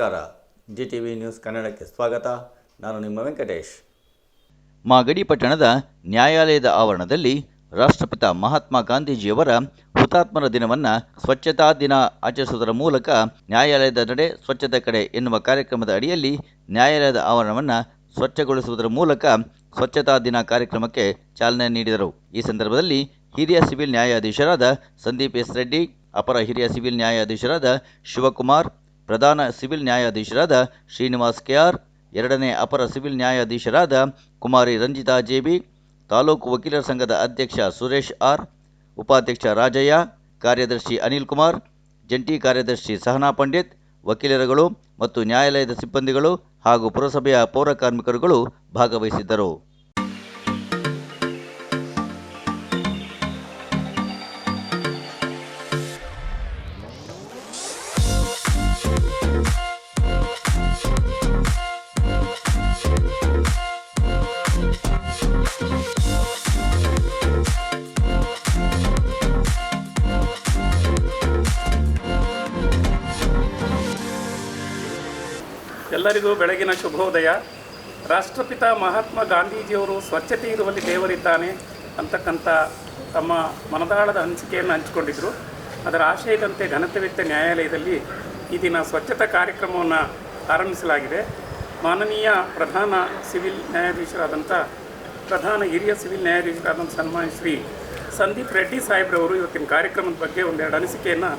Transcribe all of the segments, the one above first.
ನಮಸ್ಕಾರ. G T V news ಕನ್ನಡಕ್ಕೆ ಸ್ವಾಗತ. ನಾನು ನಿಮ್ಮ ವೆಂಕಟೇಶ್. ಮಾಗಡಿ ಪಟ್ಟಣದ ನ್ಯಾಯಾಲಯದ ಆವರಣದಲ್ಲಿ ರಾಷ್ಟ್ರಪಿತ ಮಹಾತ್ಮ ಗಾಂಧೀಜಿಯವರ ಹುತಾತ್ಮರ ದಿನವನ್ನು ಸ್ವಚ್ಛತಾ ದಿನ ಆಚರಿಸುವುದರ ಮೂಲಕ ನ್ಯಾಯಾಲಯದ ನಡೆ ಸ್ವಚ್ಛತೆ ಕಡೆ ಎನ್ನುವ ಕಾರ್ಯಕ್ರಮದ ಅಡಿಯಲ್ಲಿ ನ್ಯಾಯಾಲಯದ ಆವರಣವನ್ನು ಸ್ವಚ್ಛಗೊಳಿಸುವುದರ ಮೂಲಕ ಸ್ವಚ್ಛತಾ ದಿನ ಕಾರ್ಯಕ್ರಮಕ್ಕೆ ಚಾಲನೆ ನೀಡಿದರು. ಈ ಸಂದರ್ಭದಲ್ಲಿ ಹಿರಿಯ ಸಿವಿಲ್ ನ್ಯಾಯಾಧೀಶರಾದ ಸಂದೀಪ್ ಎಸ್ ರೆಡ್ಡಿ, ಅಪರ ಹಿರಿಯ ಸಿವಿಲ್ ನ್ಯಾಯಾಧೀಶರಾದ ಶಿವಕುಮಾರ್ ಪ್ರಧಾನ ಸಿವಿಲ್ ನ್ಯಾಯಾಧೀಶರಾದ ಶ್ರೀನಿವಾಸ್ ಕೆಆರ್, ಎರಡನೇ ಅಪರ ಸಿವಿಲ್ ನ್ಯಾಯಾಧೀಶರಾದ ಕುಮಾರಿ ರಂಜಿತಾ ಜೆಬಿ, ತಾಲೂಕು ವಕೀಲರ ಸಂಘದ ಅಧ್ಯಕ್ಷ ಸುರೇಶ್ ಆರ್, ಉಪಾಧ್ಯಕ್ಷ ರಾಜಯ್ಯ, ಕಾರ್ಯದರ್ಶಿ ಅನಿಲ್ ಕುಮಾರ್, ಜಂಟಿ ಕಾರ್ಯದರ್ಶಿ ಸಹನಾ ಪಂಡಿತ್, ವಕೀಲರುಗಳು ಮತ್ತು ನ್ಯಾಯಾಲಯದ ಸಿಬ್ಬಂದಿಗಳು ಹಾಗೂ ಪುರಸಭೆಯ ಪೌರ ಕಾರ್ಮಿಕರುಗಳು ಭಾಗವಹಿಸಿದ್ದರು. ಎಲ್ಲರಿಗೂ ಬೆಳಗಿನ ಶುಭೋದಯ. ರಾಷ್ಟ್ರಪಿತ ಮಹಾತ್ಮ ಗಾಂಧೀಜಿಯವರು ಸ್ವಚ್ಛತೆ ಇರುವಲ್ಲಿ ದೇವರಿದ್ದಾನೆ ಅಂತಕ್ಕಂಥ ತಮ್ಮ ಮನದಾಳದ ಹಂಚಿಕೆಯನ್ನು ಹಂಚಿಕೊಂಡಿದ್ದರು ಅದರ ಆಶಯದಂತೆ ಘನತೆವಿತ್ತ ನ್ಯಾಯಾಲಯದಲ್ಲಿ ಈ ದಿನ ಸ್ವಚ್ಛತಾ ಕಾರ್ಯಕ್ರಮವನ್ನು ಆರಂಭಿಸಲಾಗಿದೆ. ಮಾನನೀಯ ಪ್ರಧಾನ ಸಿವಿಲ್ ನ್ಯಾಯಾಧೀಶರಾದಂಥ, ಪ್ರಧಾನ ಹಿರಿಯ ಸಿವಿಲ್ ನ್ಯಾಯಾಧೀಶರಾದಂಥ ಸನ್ಮಾನ್ ಶ್ರೀ ಸಂದೀಪ್ ರೆಡ್ಡಿ ಸಾಹೇಬ್ರವರು ಇವತ್ತಿನ ಕಾರ್ಯಕ್ರಮದ ಬಗ್ಗೆ ಒಂದೆರಡು ಅನಿಸಿಕೆಯನ್ನು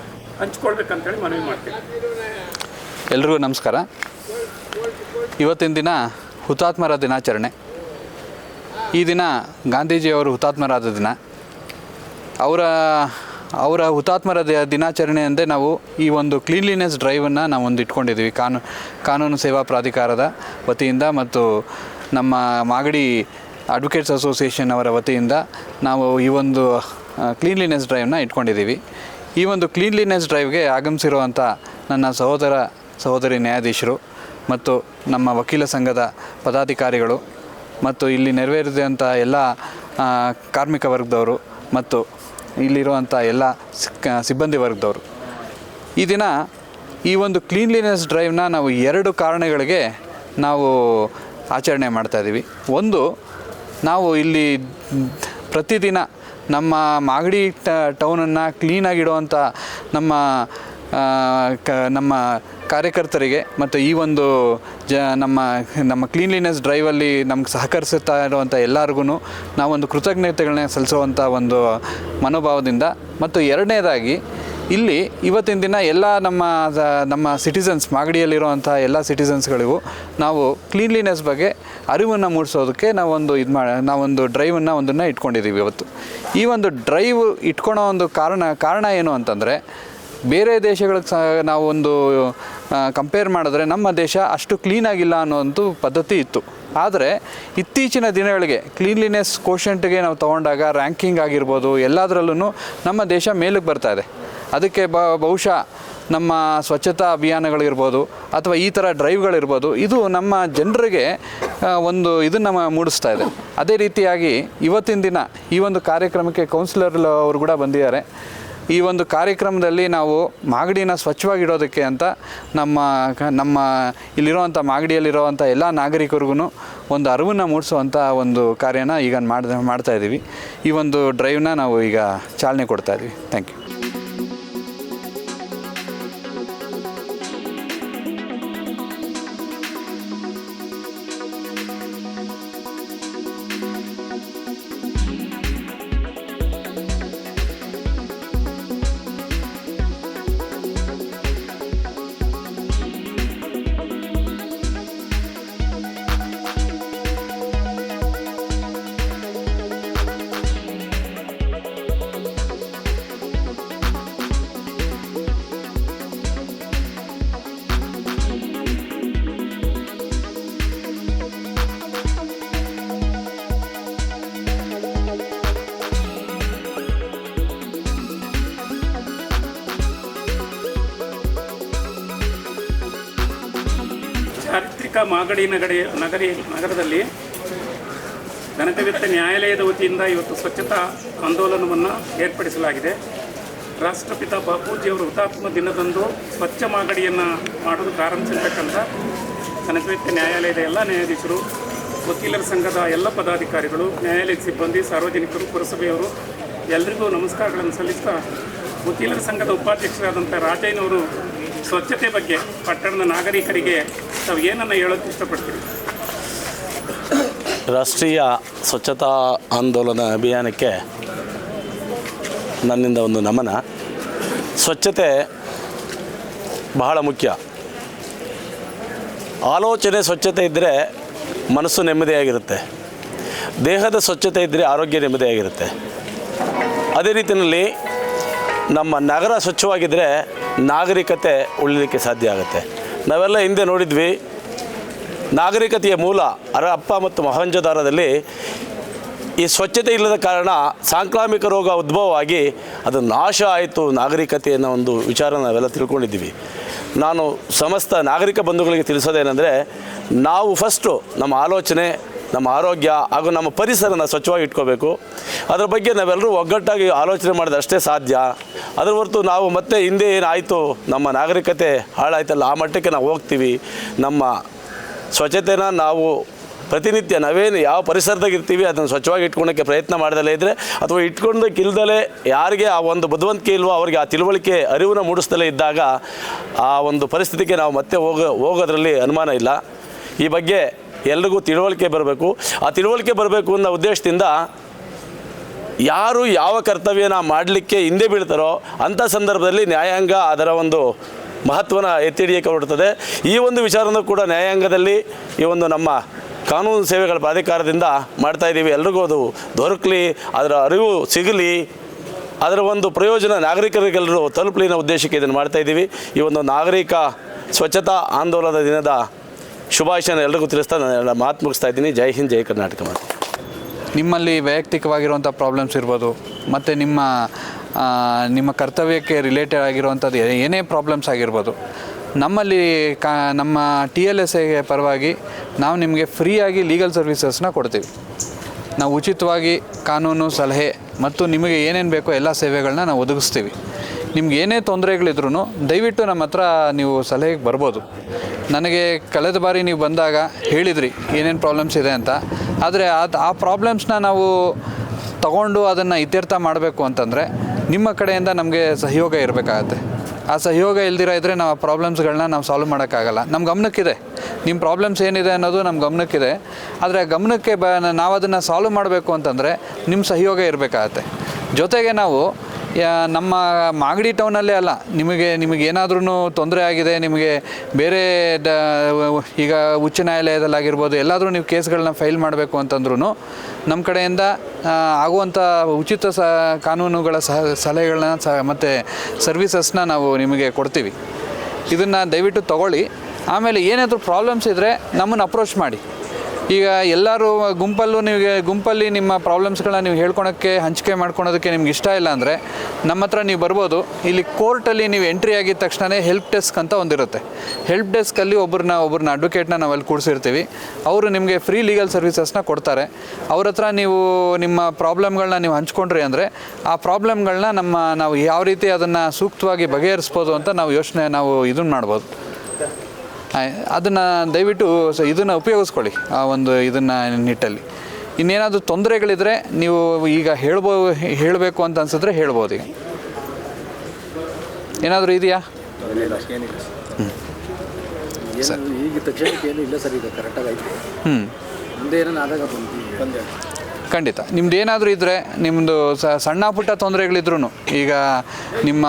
ಹಂಚ್ಕೊಳ್ಬೇಕಂತೇಳಿ ಮನವಿ ಮಾಡ್ತೀನಿ. ಎಲ್ರಿಗೂ ನಮಸ್ಕಾರ. ಇವತ್ತಿನ ದಿನ ಹುತಾತ್ಮರ ದಿನಾಚರಣೆ. ಈ ದಿನ ಗಾಂಧೀಜಿಯವರು ಹುತಾತ್ಮರಾದ ದಿನ. ಅವರ ಅವರ ಹುತಾತ್ಮರ ದಿನಾಚರಣೆ ಅಂದರೆ ನಾವು ಈ ಒಂದು ಕ್ಲೀನ್ಲಿನೆಸ್ ಡ್ರೈವನ್ನು ನಾವು ಒಂದು ಇಟ್ಕೊಂಡಿದ್ದೀವಿ. ಕಾನು, ಕಾನೂನು ಸೇವಾ ಪ್ರಾಧಿಕಾರದ ವತಿಯಿಂದ ಮತ್ತು ನಮ್ಮ ಮಾಗಡಿ ಅಡ್ವೊಕೇಟ್ಸ್ ಅಸೋಸಿಯೇಷನ್ ಅವರ ವತಿಯಿಂದ ನಾವು ಈ ಒಂದು ಕ್ಲೀನ್ಲಿನೆಸ್ ಡ್ರೈವ್ನ ಇಟ್ಕೊಂಡಿದ್ದೀವಿ. ಈ ಒಂದು ಕ್ಲೀನ್ಲಿನೆಸ್ ಡ್ರೈವ್ಗೆ ಆಗಮಿಸಿರುವಂಥ ನನ್ನ ಸಹೋದರ, ಸಹೋದರಿ ನ್ಯಾಯಾಧೀಶರು ಮತ್ತು ನಮ್ಮ ವಕೀಲ ಸಂಘದ ಪದಾಧಿಕಾರಿಗಳು ಮತ್ತು ಇಲ್ಲಿ ನೆರವೇರಿದಂಥ ಎಲ್ಲ ಕಾರ್ಮಿಕ ವರ್ಗದವರು ಮತ್ತು ಇಲ್ಲಿರುವಂಥ ಎಲ್ಲ ಸಿಬ್ಬಂದಿ ವರ್ಗದವರು. ಈ ದಿನ ಈ ಒಂದು ಕ್ಲೀನ್ಲಿನೆಸ್ ಡ್ರೈವ್ನ ನಾವು ಎರಡು ಕಾರಣಗಳಿಗೆ ನಾವು ಆಚರಣೆ ಮಾಡ್ತಾಯಿದ್ದೀವಿ ಒಂದು, ನಾವು ಇಲ್ಲಿ ಪ್ರತಿದಿನ ನಮ್ಮ ಮಾಗಡಿ ಟೌನನ್ನು ಕ್ಲೀನಾಗಿಡುವಂಥ ನಮ್ಮ ಕ, ನಮ್ಮ ಕಾರ್ಯಕರ್ತರಿಗೆ ಮತ್ತು ಈ ಒಂದು ಜ ನಮ್ಮ ನಮ್ಮ ಕ್ಲೀನ್ಲಿನೆಸ್ ಡ್ರೈವಲ್ಲಿ ನಮ್ಗೆ ಸಹಕರಿಸುತ್ತಾ ಇರುವಂಥ ಎಲ್ಲರಿಗೂ ನಾವೊಂದು ಕೃತಜ್ಞತೆಗಳನ್ನ ಸಲ್ಲಿಸುವಂಥ ಒಂದು ಮನೋಭಾವದಿಂದ ಮತ್ತು ಎರಡನೇದಾಗಿ ಇಲ್ಲಿ ಇವತ್ತಿನ ದಿನ ಎಲ್ಲ ನಮ್ಮ ನಮ್ಮ ಸಿಟಿಸನ್ಸ್ ಮಾಗಡಿಯಲ್ಲಿರುವಂಥ ಎಲ್ಲ ಸಿಟಿಸನ್ಸ್ಗಳಿಗೂ ನಾವು ಕ್ಲೀನ್ಲಿನೆಸ್ ಬಗ್ಗೆ ಅರಿವನ್ನು ಮೂಡಿಸೋದಕ್ಕೆ ನಾವೊಂದು ಇದು ಮಾಡಿ ನಾವೊಂದು ಡ್ರೈವನ್ನು ಒಂದನ್ನು ಇಟ್ಕೊಂಡಿದ್ದೀವಿ ಇವತ್ತು. ಈ ಒಂದು ಡ್ರೈವ್ ಇಟ್ಕೊಳೋ ಒಂದು ಕಾರಣ ಕಾರಣ ಏನು ಅಂತಂದರೆ ಬೇರೆ ದೇಶಗಳಿಗೆ ಸಹ ನಾವೊಂದು ಕಂಪೇರ್ ಮಾಡಿದ್ರೆ ನಮ್ಮ ದೇಶ ಅಷ್ಟು ಕ್ಲೀನಾಗಿಲ್ಲ ಅನ್ನೋಂಥ ಪದ್ಧತಿ ಇತ್ತು. ಆದರೆ ಇತ್ತೀಚಿನ ದಿನಗಳಿಗೆ ಕ್ಲೀನ್ಲಿನೆಸ್ ಕೋಶಂಟ್ಗೆ ನಾವು ತೊಗೊಂಡಾಗ ರ್ಯಾಂಕಿಂಗ್ ಆಗಿರ್ಬೋದು ಎಲ್ಲದರಲ್ಲೂ ನಮ್ಮ ದೇಶ ಮೇಲಕ್ಕೆ ಬರ್ತಾ ಇದೆ. ಅದಕ್ಕೆ ಬ, ಬಹುಶಃ ನಮ್ಮ ಸ್ವಚ್ಛತಾ ಅಭಿಯಾನಗಳಿರ್ಬೋದು, ಅಥವಾ ಈ ಥರ ಡ್ರೈವ್ಗಳಿರ್ಬೋದು ಇದು ನಮ್ಮ ಜನರಿಗೆ ಒಂದು ಇದನ್ನು ಮೂಡಿಸ್ತಾ ಇದೆ. ಅದೇ ರೀತಿಯಾಗಿ ಇವತ್ತಿನ ದಿನ ಈ ಒಂದು ಕಾರ್ಯಕ್ರಮಕ್ಕೆ ಕೌನ್ಸಿಲರ್ ಅವರು ಕೂಡ ಬಂದಿದ್ದಾರೆ. ಈ ಒಂದು ಕಾರ್ಯಕ್ರಮದಲ್ಲಿ ನಾವು ಮಾಗಡಿನ ಸ್ವಚ್ಛವಾಗಿಡೋದಕ್ಕೆ ಅಂತ ನಮ್ಮ ನಮ್ಮ ಇಲ್ಲಿರುವಂಥ ಮಾಗಡಿಯಲ್ಲಿರುವಂಥ ಎಲ್ಲ ನಾಗರಿಕರಿಗೂ ಒಂದು ಅರಿವನ್ನು ಮೂಡಿಸುವಂಥ ಒಂದು ಕಾರ್ಯನ ಈಗ ಮಾಡ್ ಮಾಡ್ತಾ ಇದ್ದೀವಿ. ಈ ಒಂದು ಡ್ರೈವ್ನ ನಾವು ಈಗ ಚಾಲನೆ ಕೊಡ್ತಾ ಇದ್ದೀವಿ. ಥ್ಯಾಂಕ್ ಯು ಚಾರಿತ್ರಿಕ ಮಾಗಡಿ ನಗಡಿ, ನಗರಿ, ನಗರದಲ್ಲಿ ಘನತೆವಿತ್ತ ನ್ಯಾಯಾಲಯದ ವತಿಯಿಂದ ಇವತ್ತು ಸ್ವಚ್ಛತಾ ಆಂದೋಲನವನ್ನು ಏರ್ಪಡಿಸಲಾಗಿದೆ. ರಾಷ್ಟ್ರಪಿತ ಬಾಪೂಜಿಯವರು ಹುತಾತ್ಮ ದಿನದಂದು ಸ್ವಚ್ಛ ಮಾಗಡಿಯನ್ನು ಮಾಡಲು ಪ್ರಾರಂಭಿಸಿರ್ತಕ್ಕಂಥ ಕನಕವೆತ್ತ ನ್ಯಾಯಾಲಯದ ಎಲ್ಲ ನ್ಯಾಯಾಧೀಶರು, ವಕೀಲರ ಸಂಘದ ಎಲ್ಲ ಪದಾಧಿಕಾರಿಗಳು, ನ್ಯಾಯಾಲಯದ ಸಿಬ್ಬಂದಿ, ಸಾರ್ವಜನಿಕರು, ಪುರಸಭೆಯವರು ಎಲ್ರಿಗೂ ನಮಸ್ಕಾರಗಳನ್ನು ಸಲ್ಲಿಸ್ತಾ ವಕೀಲರ ಸಂಘದ ಉಪಾಧ್ಯಕ್ಷರಾದಂಥ ರಾಜಯ್ಯನವರು ಸ್ವಚ್ಛತೆ ಬಗ್ಗೆ ಪಟ್ಟಣದ ನಾಗರಿಕರಿಗೆ ತಾವು ಏನನ್ನು ಹೇಳೋಕ್ಕೆ ಇಷ್ಟಪಡ್ತೀರಿ? ರಾಷ್ಟ್ರೀಯ ಸ್ವಚ್ಛತಾ ಆಂದೋಲನ ಅಭಿಯಾನಕ್ಕೆ ನನ್ನಿಂದ ಒಂದು ನಮನ. ಸ್ವಚ್ಛತೆ ಬಹಳ ಮುಖ್ಯ. ಆಲೋಚನೆ ಸ್ವಚ್ಛತೆ ಇದ್ದರೆ ಮನಸ್ಸು ನೆಮ್ಮದಿಯಾಗಿರುತ್ತೆ. ದೇಹದ ಸ್ವಚ್ಛತೆ ಇದ್ದರೆ ಆರೋಗ್ಯ ನೆಮ್ಮದಿಯಾಗಿರುತ್ತೆ. ಅದೇ ರೀತಿಯಲ್ಲಿ ನಮ್ಮ ನಗರ ಸ್ವಚ್ಛವಾಗಿದ್ದರೆ ನಾಗರಿಕತೆ ಉಳಿಲಿಕ್ಕೆ ಸಾಧ್ಯ ಆಗುತ್ತೆ. ನಾವೆಲ್ಲ ಹಿಂದೆ ನೋಡಿದ್ವಿ. ನಾಗರಿಕತೆಯ ಮೂಲ ಅರಪ್ಪ ಮತ್ತು ಮಹಂಜದಾರದಲ್ಲಿ ಈ ಸ್ವಚ್ಛತೆ ಇಲ್ಲದ ಕಾರಣ ಸಾಂಕ್ರಾಮಿಕ ರೋಗ ಉದ್ಭವವಾಗಿ ಅದು ನಾಶ ಆಯಿತು ನಾಗರಿಕತೆ ಅನ್ನೋ ಒಂದು ವಿಚಾರ ನಾವೆಲ್ಲ ತಿಳ್ಕೊಂಡಿದ್ದೀವಿ. ನಾನು ಸಮಸ್ತ ನಾಗರಿಕ ಬಂಧುಗಳಿಗೆ ತಿಳಿಸೋದೇನೆಂದರೆ, ನಾವು ಫಸ್ಟು ನಮ್ಮ ಆಲೋಚನೆ ನಮ್ಮ ಆರೋಗ್ಯ ಹಾಗೂ ನಮ್ಮ ಪರಿಸರನ ಸ್ವಚ್ಛವಾಗಿ ಇಟ್ಕೋಬೇಕು. ಅದರ ಬಗ್ಗೆ ನಾವೆಲ್ಲರೂ ಒಗ್ಗಟ್ಟಾಗಿ ಆಲೋಚನೆ ಮಾಡಿದ್ರೆ ಅಷ್ಟೇ ಸಾಧ್ಯ. ಅದರ ಹೊರತು ನಾವು ಮತ್ತೆ ಹಿಂದೆ ಏನಾಯಿತು, ನಮ್ಮ ನಾಗರಿಕತೆ ಹಾಳಾಯ್ತಲ್ಲ, ಆ ಮಟ್ಟಕ್ಕೆ ನಾವು ಹೋಗ್ತೀವಿ. ನಮ್ಮ ಸ್ವಚ್ಛತೆನ ನಾವು ಪ್ರತಿನಿತ್ಯ ನಾವೇನು ಯಾವ ಪರಿಸರದಾಗ ಇರ್ತೀವಿ, ಅದನ್ನು ಸ್ವಚ್ಛವಾಗಿ ಇಟ್ಕೊಳಕ್ಕೆ ಪ್ರಯತ್ನ ಮಾಡದಲ್ಲೇ ಇದ್ದರೆ ಅಥವಾ ಇಟ್ಕೊಂಡಕ್ಕೆ ಇಲ್ದಲೇ ಯಾರಿಗೆ ಆ ಒಂದು ಬುದ್ಧಿವಂತಿಕೆ ಇಲ್ವೋ, ಅವರಿಗೆ ಆ ತಿಳುವಳಿಕೆ ಅರಿವನ್ನು ಮೂಡಿಸ್ದಲೇ ಇದ್ದಾಗ ಆ ಒಂದು ಪರಿಸ್ಥಿತಿಗೆ ನಾವು ಮತ್ತೆ ಹೋಗೋ, ಹೋಗೋದ್ರಲ್ಲಿ ಅನುಮಾನ ಇಲ್ಲ. ಈ ಬಗ್ಗೆ ಎಲ್ರಿಗೂ ತಿಳುವಳಿಕೆ ಬರಬೇಕು. ಆ ತಿಳುವಳಿಕೆ ಬರಬೇಕು ಅನ್ನೋ ಉದ್ದೇಶದಿಂದ ಯಾರು ಯಾವ ಕರ್ತವ್ಯನ ಮಾಡಲಿಕ್ಕೆ ಹಿಂದೆ ಬೀಳ್ತಾರೋ ಅಂಥ ಸಂದರ್ಭದಲ್ಲಿ ನ್ಯಾಯಾಂಗ ಅದರ ಒಂದು ಮಹತ್ವನ ಎತ್ತಿ ಹಿಡಿಯಕ್ಕೆ ಹೊರಡ್ತದೆ. ಈ ಒಂದು ವಿಚಾರನೂ ಕೂಡ ನ್ಯಾಯಾಂಗದಲ್ಲಿ ಈ ಒಂದು ನಮ್ಮ ಕಾನೂನು ಸೇವೆಗಳ ಪ್ರಾಧಿಕಾರದಿಂದ ಮಾಡ್ತಾ ಇದ್ದೀವಿ. ಎಲ್ರಿಗೂ ಅದು ದೊರಕಲಿ, ಅದರ ಅರಿವು ಸಿಗಲಿ, ಅದರ ಒಂದು ಪ್ರಯೋಜನ ನಾಗರಿಕರಿಗೆಲ್ಲರೂ ತಲುಪಲಿ ಅನ್ನೋ ಉದ್ದೇಶಕ್ಕೆ ಇದನ್ನು ಮಾಡ್ತಾ ಇದ್ದೀವಿ. ಈ ಒಂದು ನಾಗರಿಕ ಸ್ವಚ್ಛತಾ ಆಂದೋಲನದ ದಿನದ ಶುಭಾಶಯನ ಎಲ್ರಿಗೂ ತಿಳಿಸ್ತಾ ನಾನು ಮಾತು ಮುಗಿಸ್ತಾ ಇದ್ದೀನಿ. ಜೈ ಹಿಂದ್, ಜೈ ಕರ್ನಾಟಕ ಮಾತು. ನಿಮ್ಮಲ್ಲಿ ವೈಯಕ್ತಿಕವಾಗಿರುವಂಥ ಪ್ರಾಬ್ಲಮ್ಸ್ ಇರ್ಬೋದು, ಮತ್ತು ನಿಮ್ಮ ನಿಮ್ಮ ಕರ್ತವ್ಯಕ್ಕೆ ರಿಲೇಟೆಡ್ ಆಗಿರುವಂಥದ್ದು ಏನೇ ಪ್ರಾಬ್ಲಮ್ಸ್ ಆಗಿರ್ಬೋದು, ನಮ್ಮಲ್ಲಿ ಕಾ, ನಮ್ಮ ಟಿ ಎಲ್ ಎಸ್ ಎಗೆ ಪರವಾಗಿ ನಾವು ನಿಮಗೆ ಫ್ರೀಯಾಗಿ ಲೀಗಲ್ ಸರ್ವಿಸಸ್ನ ಕೊಡ್ತೀವಿ. ನಾವು ಉಚಿತವಾಗಿ ಕಾನೂನು, ಸಲಹೆ ಮತ್ತು ನಿಮಗೆ ಏನೇನು ಬೇಕೋ ಎಲ್ಲ ಸೇವೆಗಳನ್ನ ನಾವು ಒದಗಿಸ್ತೀವಿ. ನಿಮ್ಗೆ ಏನೇ ತೊಂದರೆಗಳಿದ್ರು ದಯವಿಟ್ಟು ನಮ್ಮ ಹತ್ರ ನೀವು ಸಲಹೆಗೆ ಬರ್ಬೋದು. ನನಗೆ ಕಳೆದ ಬಾರಿ ನೀವು ಬಂದಾಗ ಹೇಳಿದ್ರಿ ಏನೇನು ಪ್ರಾಬ್ಲಮ್ಸ್ ಇದೆ ಅಂತ. ಆದರೆ ಅದು ಆ ಪ್ರಾಬ್ಲಮ್ಸ್ನ ನಾವು ತಗೊಂಡು ಅದನ್ನು ಇತ್ಯರ್ಥ ಮಾಡಬೇಕು ಅಂತಂದರೆ ನಿಮ್ಮ ಕಡೆಯಿಂದ ನಮಗೆ ಸಹಯೋಗ ಇರಬೇಕಾಗತ್ತೆ. ಆ ಸಹಯೋಗ ಇಲ್ದಿರ ಇದ್ದರೆ ನಾವು ಆ ಪ್ರಾಬ್ಲಮ್ಸ್ಗಳನ್ನ ನಾವು ಸಾಲ್ವ್ ಮಾಡೋಕ್ಕಾಗಲ್ಲ. ನಮ್ಮ ಗಮನಕ್ಕಿದೆ. ನಿಮ್ಮ ಪ್ರಾಬ್ಲಮ್ಸ್ ಏನಿದೆ ಅನ್ನೋದು ನಮ್ಮ ಗಮನಕ್ಕಿದೆ. ಆದರೆ ಗಮನಕ್ಕೆ ಬ ನಾವು ಅದನ್ನು ಸಾಲ್ವ್ ಮಾಡಬೇಕು ಅಂತಂದರೆ ನಿಮ್ಮ ಸಹಯೋಗ ಇರಬೇಕಾಗತ್ತೆ. ಜೊತೆಗೆ ನಾವು ನಮ್ಮ ಮಾಗಡಿ ಟೌನಲ್ಲೇ ಅಲ್ಲ. ನಿಮಗೆ ನಿಮಗೆ ಏನಾದ್ರೂ ತೊಂದರೆ ಆಗಿದೆ, ನಿಮಗೆ ಬೇರೆ ದ ಈಗ ಉಚ್ಚ ನ್ಯಾಯಾಲಯದಲ್ಲಾಗಿರ್ಬೋದು, ಎಲ್ಲಾದರೂ ನೀವು ಕೇಸ್ಗಳನ್ನ ಫೈಲ್ ಮಾಡಬೇಕು ಅಂತಂದ್ರೂ ನಮ್ಮ ಕಡೆಯಿಂದ ಆಗುವಂಥ ಉಚಿತ ಸ, ಕಾನೂನುಗಳ ಸಹ ಸಲಹೆಗಳನ್ನ ಸಹ ಮತ್ತು ಸರ್ವಿಸಸ್ನ ನಾವು ನಿಮಗೆ ಕೊಡ್ತೀವಿ. ಇದನ್ನು ದಯವಿಟ್ಟು ತಗೊಳ್ಳಿ. ಆಮೇಲೆ ಏನಾದರೂ ಪ್ರಾಬ್ಲಮ್ಸ್ ಇದ್ದರೆ ನಮ್ಮನ್ನು ಅಪ್ರೋಚ್ ಮಾಡಿ. ಈಗ ಎಲ್ಲರೂ ಗುಂಪಲ್ಲೂ ನಿಮಗೆ ಗುಂಪಲ್ಲಿ ನಿಮ್ಮ ಪ್ರಾಬ್ಲಮ್ಸ್ಗಳನ್ನ ನೀವು ಹೇಳ್ಕೊಳಕ್ಕೆ, ಹಂಚಿಕೆ ಮಾಡ್ಕೊಳೋದಕ್ಕೆ ನಿಮ್ಗೆ ಇಷ್ಟ ಇಲ್ಲ ಅಂದರೆ ನಮ್ಮ ಹತ್ರ ನೀವು ಬರ್ಬೋದು. ಇಲ್ಲಿ ಕೋರ್ಟಲ್ಲಿ ನೀವು ಎಂಟ್ರಿ ಆಗಿದ ತಕ್ಷಣವೇ ಹೆಲ್ಪ್ ಡೆಸ್ಕ್ ಅಂತ ಒಂದಿರುತ್ತೆ. ಹೆಲ್ಪ್ ಡೆಸ್ಕಲ್ಲಿ ಒಬ್ಬರನ್ನ ಒಬ್ಬರನ್ನ ಅಡ್ವೊಕೇಟ್ನ ನಾವು ಅಲ್ಲಿ ಕೂಡಿಸಿರ್ತೀವಿ. ಅವರು ನಿಮಗೆ ಫ್ರೀ ಲೀಗಲ್ ಸರ್ವಿಸಸ್ನ ಕೊಡ್ತಾರೆ. ಅವ್ರ ಹತ್ರ ನೀವು ನಿಮ್ಮ ಪ್ರಾಬ್ಲಮ್ಗಳನ್ನ ನೀವು ಹಂಚ್ಕೊಂಡ್ರಿ ಅಂದರೆ ಆ ಪ್ರಾಬ್ಲಮ್ಗಳನ್ನ ನಮ್ಮ ನಾವು ಯಾವ ರೀತಿ ಅದನ್ನು ಸೂಕ್ತವಾಗಿ ಬಗೆಹರಿಸ್ಬೋದು ಅಂತ ನಾವು ಯೋಚನೆ, ನಾವು ಇದನ್ನು ಮಾಡ್ಬೋದು. ಅದನ್ನು ದಯವಿಟ್ಟು ಸ ಇದನ್ನು ಉಪಯೋಗಿಸ್ಕೊಳ್ಳಿ ಆ ಒಂದು ಇದನ್ನು ನಿಟ್ಟಲ್ಲಿ. ಇನ್ನೇನಾದರೂ ತೊಂದರೆಗಳಿದ್ರೆ ನೀವು ಈಗ ಹೇಳ್ಬೋ ಹೇಳಬೇಕು ಅಂತ ಅನ್ಸಿದ್ರೆ ಹೇಳ್ಬೋದು ಈಗ. ಏನಾದರೂ ಇದೆಯಾ? ಖಂಡಿತ. ನಿಮ್ದು ಏನಾದರೂ ಇದ್ದರೆ ನಿಮ್ಮದು ಸಣ್ಣ ಪುಟ್ಟ ತೊಂದರೆಗಳಿದ್ರು ಈಗ ನಿಮ್ಮ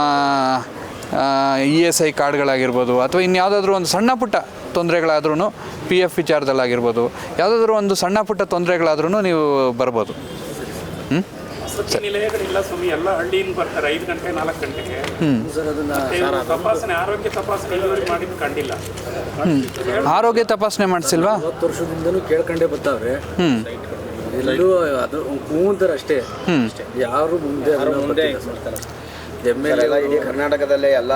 ಇ ಎಸ್ ಐ ಕಾರ್ಡ್ಗಳಾಗಿರ್ಬೋದು ಅಥವಾ ಇನ್ಯಾವುದಾದ್ರೂ ಒಂದು ಸಣ್ಣ ಪುಟ್ಟ ತೊಂದರೆಗಳಾದ್ರೂ ಪಿ ಎಫ್ ವಿಚಾರದಲ್ಲಾಗಿರ್ಬೋದು ಯಾವುದಾದ್ರೂ ಒಂದು ಸಣ್ಣ ಪುಟ್ಟ ತೊಂದರೆಗಳಾದ್ರೂ ನೀವು ಬರ್ಬೋದು. ಹ್ಞೂ ವಸತಿ ನಿಲಯಗಳಿಲ್ಲ ಸ್ವಾಮಿ ಎಲ್ಲ ಹಳ್ಳಿಯಿಂದ ಬರ್ತಾರೆ ಐದು ಗಂಟೆ ನಾಲ್ಕು ಗಂಟೆಗೆ. ಸರ್ ಅದನ್ನ ತಪಾಸಣೆ ಆರೋಗ್ಯ ತಪಾಸಣೆ ಇಲ್ಲಿವರೆಗೆ ಮಾಡಿದ್ದು ಕಂಡಿಲ್ಲ. ಆರೋಗ್ಯ ತಪಾಸಣೆ ಮಾಡಿಸಿಲ್ವಾ? ಹತ್ತು ವರ್ಷದಿಂದಲೂ ಕೇಳ್ಕೊಂಡೇ ಬರ್ತಾವ್ರೆ. ಎಲ್ಲರೂ ಅದು ಕೂಂತಾರೆ ಅಷ್ಟೇ. ಯಾರು ಮುಂದೆ ಎಲ್ಲ ಇಡೀ ಕರ್ನಾಟಕದಲ್ಲೇ ಎಲ್ಲ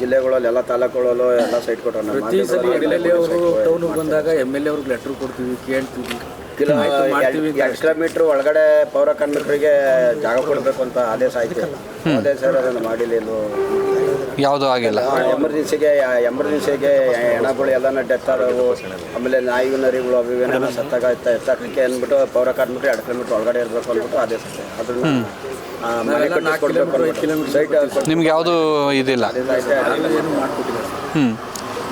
ಜಿಲ್ಲೆಗಳಲ್ಲಿ ಎಲ್ಲ ತಾಲೂಕುಗಳಲ್ಲೂ ಎಲ್ಲ ಸೈಟ್ ಕೊಟ್ಟರು ನಮ್ಮ ಪ್ರತಿ ಸಲ ಎಂ ಎಲ್ ಎ ಅವರು ಟೌನಿಗೆ ಬಂದಾಗ ಎಂ ಎಲ್ ಎ ಅವ್ರಿಗೆ ಲೆಟ್ರ್ ಕೊಡ್ತೀವಿ ಕೇಳ್ತೀವಿ. ಕಿಲೋ ಎರಡು ಕಿಲೋಮೀಟ್ರ್ ಒಳಗಡೆ ಪೌರ ಕಾರ್ಮಿಕರಿಗೆ ಜಾಗ ಕೊಡಬೇಕು ಅಂತ ಆದೇಶ ಆಯ್ತು. ಆದೇಶ ಸರ್ ಅದನ್ನು ಮಾಡಿಲ್ಲ ಇದು ಯಾವುದೂ ಆಗಿಲ್ಲ. ಎಮರ್ಜೆನ್ಸಿಗೆ ಎಮರ್ಜೆನ್ಸಿಗೆ ಹೆಣಗಳು ಎಲ್ಲ ಡೆತ್ ಆದವು. ಆಮೇಲೆ ನಾಯಿ ನರಿಗಳು ಅವು ಏನೋ ಸತ್ತಾಗ ಎತ್ತಕ್ಕೆ ಅಂದ್ಬಿಟ್ಟು ಪೌರ ಕಾರ್ಮಿಕರು ಎರಡು ಕಿಲೋಮೀಟ್ರ್ ಒಳಗಡೆ ಇರಬೇಕು ಅಂದ್ಬಿಟ್ಟು ಆದೇಶ ಅದನ್ನ ನಿಮ್ಗೆ ಯಾವುದೂ ಇದಿಲ್ಲ? ಹ್ಞೂ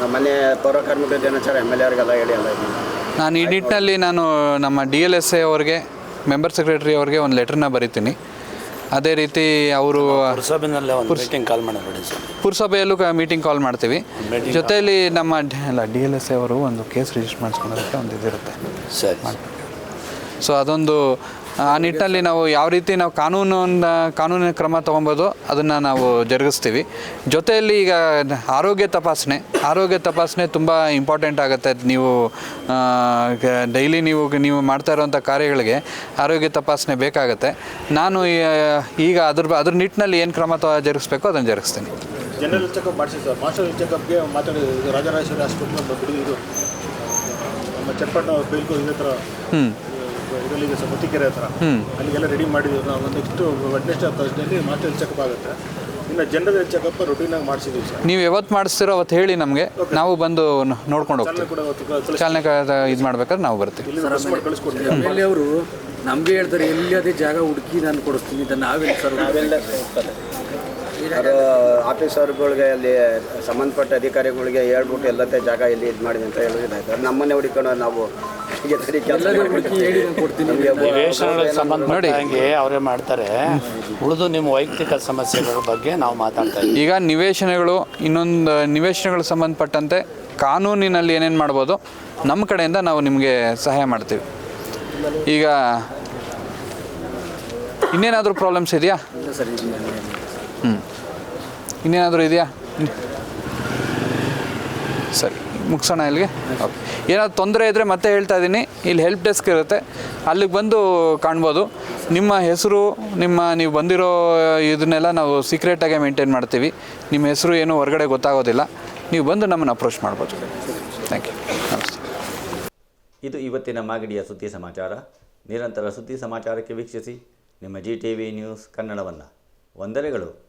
ನಮ್ಮನೆ ಪೌರ ದಿನಾಚಾರ ಎಂ ಎಲ್ ಎವ್ರಿಗೆಲ್ಲ ಹೇಳಿ ನಾನು ಈ ನಿಟ್ಟಿನಲ್ಲಿ ನಾನು ನಮ್ಮ ಡಿ ಎಲ್ ಎಸ್ ಎ ಅವ್ರಿಗೆ ಮೆಂಬರ್ ಸೆಕ್ರೆಟರಿ ಅವ್ರಿಗೆ ಒಂದು ಲೆಟ್ರನ್ನ ಬರಿತೀನಿ. ಅದೇ ರೀತಿ ಅವರು ಪುರಸಭೆನಲ್ಲೇ ಒಂದು ಮೀಟಿಂಗ್ ಕಾಲ್ ಪುರಸಭೆಯಲ್ಲೂ ಮೀಟಿಂಗ್ ಕಾಲ್ ಮಾಡ್ತೀವಿ. ಜೊತೆಯಲ್ಲಿ ನಮ್ಮ ಡ- ಅಲ್ಲ ಡಿ ಎಲ್ ಎಸ್ ಎ ಅವರು ಒಂದು ಕೇಸ್ ರಿಜಿಸ್ಟರ್ ಮಾಡಿಸ್ಕೊಳ್ಳೋದಕ್ಕೆ ಒಂದು ಇದಿರುತ್ತೆ. ಸರಿ. ಸೊ ಅದೊಂದು ಆ ನಿಟ್ಟಿನಲ್ಲಿ ನಾವು ಯಾವ ರೀತಿ ನಾವು ಕಾನೂನು ಕಾನೂನಿನ ಕ್ರಮ ತಗೊಬೋದು ಅದನ್ನು ನಾವು ಜರುಗಿಸ್ತೀವಿ. ಜೊತೆಯಲ್ಲಿ ಈಗ ಆರೋಗ್ಯ ತಪಾಸಣೆ ಆರೋಗ್ಯ ತಪಾಸಣೆ ತುಂಬ ಇಂಪಾರ್ಟೆಂಟ್ ಆಗುತ್ತೆ. ನೀವು ಡೈಲಿ ನೀವು ನೀವು ಮಾಡ್ತಾ ಇರೋವಂಥ ಕಾರ್ಯಗಳಿಗೆ ಆರೋಗ್ಯ ತಪಾಸಣೆ ಬೇಕಾಗುತ್ತೆ. ನಾನು ಈಗ ಅದ್ರ ಅದ್ರ ನಿಟ್ಟಿನಲ್ಲಿ ಏನು ಕ್ರಮ ಜರುಗಿಸ್ಬೇಕು ಅದನ್ನು ಜರುಗಿಸ್ತೀನಿ. ಜನರಲ್ ಚೆಕಪ್ ಮಾಡಿಸಿ ಸರ್. ಮಾಸ್ಟರ್ ಚೆಕಪ್ಗೆ ಮಾತಾಡಿದ್ರು ರಾಜರಾಜೇಶ್ವರಿ ಹಾಸ್ಪಿಟ್ಲ್ ಬಿಡಿದು ನಮ್ಮ ಚಪ್ಪಣ್ಣ ಬೇಲ್ಕೋ ಇದೇ ಥರ ಹ್ಞೂ ಇದರಲ್ಲಿ ಇದೆ ಸರ್ ಮತ್ತಿಕೆರೆ ಹತ್ರ ಅಲ್ಲಿಗೆಲ್ಲ ರೆಡಿ ಮಾಡಿದ್ವಿ ನಾವು ನೆಕ್ಸ್ಟ್ ವೆಡ್ನೆಸ್ಡೇ ತರ್ಸ್ಡೇಲಿ ಮಾಸ್ಟರ್ ಚೆಕಪ್ ಆಗುತ್ತೆ. ಇನ್ನು ಜನರಲ್ ಚೆಕಪ್ ರೊಟೀನಾಗಿ ಮಾಡ್ಸಿದೀವಿ ಸರ್. ನೀವು ಯಾವತ್ತು ಮಾಡಿಸ್ತೀರೋ ಅವತ್ತು ಹೇಳಿ ನಮಗೆ. ನಾವು ಬಂದು ನೋಡ್ಕೊಂಡು ಹೋಗ್ತೀವಿ. ಚಾಲನೆ ಇದು ಮಾಡ್ಬೇಕಾದ್ರೆ ನಾವು ಬರ್ತೀವಿ. ಇಲ್ಲಿ ಅವರು ನಮಗೆ ಹೇಳ್ತಾರೆ ಎಲ್ಲಿ ಅದೇ ಜಾಗ ಹುಡುಕಿ ನಾನು ಕೊಡಿಸ್ತೀನಿ ಇದನ್ನು ನಾವೆಲ್ಲ ಸರ್ ಅದು ಆಫೀಸರ್ಗಳಿಗೆ ಅಲ್ಲಿ ಸಂಬಂಧಪಟ್ಟ ಅಧಿಕಾರಿಗಳಿಗೆ ಹೇಳ್ಬಿಟ್ಟು ಎಲ್ಲತ್ತೆ ಜಾಗ ಇಲ್ಲಿ ಇದು ಮಾಡಿದೆ ಅಂತ ಹೇಳಿದ್ರೆ ಅದು ನಮ್ಮನ್ನೇ ಹುಡುಕೊಂಡು ನಾವು ನಮಗೆ ಸಂಬಂಧಪಟ್ಟಂಗೆ ಅವರೇ ಮಾಡ್ತಾರೆ. ಉಳಿದು ನಿಮ್ಮ ವೈಯಕ್ತಿಕ ಸಮಸ್ಯೆಗಳ ಬಗ್ಗೆ ನಾವು ಮಾತಾಡ್ತಾ ಇದ್ದೀವಿ. ಈಗ ನಿವೇಶನಗಳು ಇನ್ನೊಂದು ನಿವೇಶನಗಳು ಸಂಬಂಧಪಟ್ಟಂತೆ ಕಾನೂನಿನಲ್ಲಿ ಏನೇನು ಮಾಡ್ಬೋದು ನಮ್ಮ ಕಡೆಯಿಂದ ನಾವು ನಿಮಗೆ ಸಹಾಯ ಮಾಡ್ತೀವಿ. ಈಗ ಇನ್ನೇನಾದರೂ ಪ್ರಾಬ್ಲಮ್ಸ್ ಇದೆಯಾ? ಇಲ್ಲ ಸರ್ ಇದು ಹ್ಞೂ ಇನ್ನೇನಾದರೂ ಇದೆಯಾ? ಸರಿ. ಮುಗಿಸೋಣ ಇಲ್ಲಿಗೆ. ಓಕೆ. ಏನಾದ್ರು ತೊಂದರೆ ಇದ್ದರೆ ಮತ್ತೆ ಹೇಳ್ತಾ ಇದ್ದೀನಿ. ಇಲ್ಲಿ ಹೆಲ್ಪ್ ಡೆಸ್ಕ್ ಇರುತ್ತೆ. ಅಲ್ಲಿಗೆ ಬಂದು ಕಾಣ್ಬೋದು. ನಿಮ್ಮ ಹೆಸರು, ನಿಮ್ಮ ನೀವು ಬಂದಿರೋ ಇದನ್ನೆಲ್ಲ ನಾವು ಸೀಕ್ರೆಟಾಗೆ ಮೇಂಟೈನ್ ಮಾಡ್ತೀವಿ. ನಿಮ್ಮ ಹೆಸರು, ಏನು ಹೊರಗಡೆ ಗೊತ್ತಾಗೋದಿಲ್ಲ. ನೀವು ಬಂದು ನಮ್ಮನ್ನು ಅಪ್ರೋಚ್ ಮಾಡ್ಬೋದು. ಥ್ಯಾಂಕ್ ಯು ನಮಸ್ತೆ. ಇದು ಇವತ್ತಿನ ಮಾಗಡಿಯ ಸುದ್ದಿ ಸಮಾಚಾರ. ನಿರಂತರ ಸುದ್ದಿ ಸಮಾಚಾರಕ್ಕೆ ವೀಕ್ಷಿಸಿ. ನಿಮ್ಮ ಜಿ ಟಿ ವಿ ನ್ಯೂಸ್ ಕನ್ನಡವನ್ನು. ವಂದನೆಗಳು.